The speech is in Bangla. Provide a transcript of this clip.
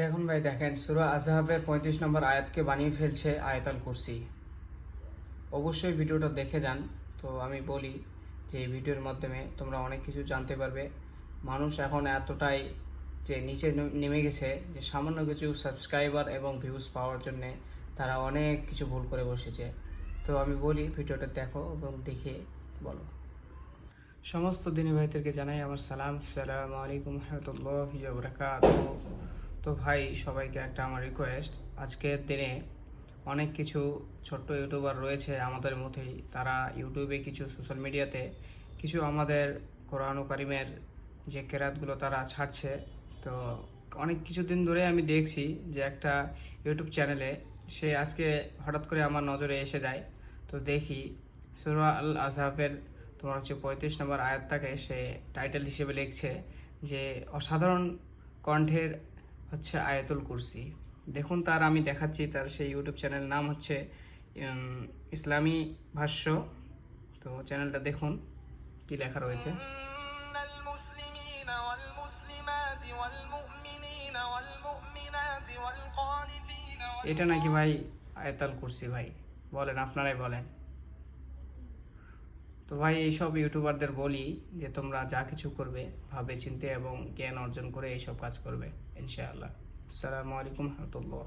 দেখুন ভাই, দেখেন, সুরা আজহাবের পঁয়ত্রিশ নম্বর আয়াতকে বানিয়ে ফেলছে আয়াতাল কুরসি। অবশ্যই ভিডিওটা দেখে যান। তো আমি বলি যে, এই ভিডিওর মাধ্যমে তোমরা অনেক কিছু জানতে পারবে। মানুষ এখন এতটাই যে নিচে নেমে গেছে যে, সামান্য কিছু সাবস্ক্রাইবার এবং ভিউজ পাওয়ার জন্যে তারা অনেক কিছু ভুল করে বসেছে। তো আমি বলি, ভিডিওটা দেখো এবং দেখে বলো। সমস্ত দিনী ভাইদেরকে জানাই আমার সালাম। সালাম আলাইকুম রহমতুল্লাহ তো ভাই, সবাইকে একটা আমার রিকোয়েস্ট আজকের দিনে অনেক কিছু ছোট্ট ইউটিউবার রয়েছে আমাদের মধ্যেই। তারা ইউটিউবে কিছু সোশ্যাল মিডিয়াতে কিছু আমাদের কোরআন কারিমের যে কেরাতগুলো তারা ছাড়ছে। তো অনেক কিছুদিন ধরে আমি দেখছি যে একটা ইউটিউব চ্যানেলে সে আজকে হঠাৎ করে আমার নজরে এসে যায়। তো দেখি সুরা আল আজহাবের তোমার হচ্ছে পঁয়ত্রিশ নম্বর আয়াতটাকে সে টাইটেল হিসেবে লিখছে যে, অসাধারণ কণ্ঠের হচ্ছে আয়াতুল কুরসি। দেখুন তার আমি দেখাচ্ছি তার সেই ইউটিউব চ্যানেল নাম হচ্ছে ইসলামী ভাষ্য। তো চ্যানেলটা দেখুন কি লেখা রয়েছে। এটা নাকি ভাই আয়তাল কুরসি ভাই? বলেন আপনারাই বলেন। তো ভাই, এইসব ইউটিউবারদের বলি যে তোমরা যা কিছু করবে, ভাবে, চিনতে এবং জ্ঞান অর্জন করে এইসব কাজ করবে, ইনশাআল্লাহ। আসসালামু আলাইকুম রহমতুল্লাহ।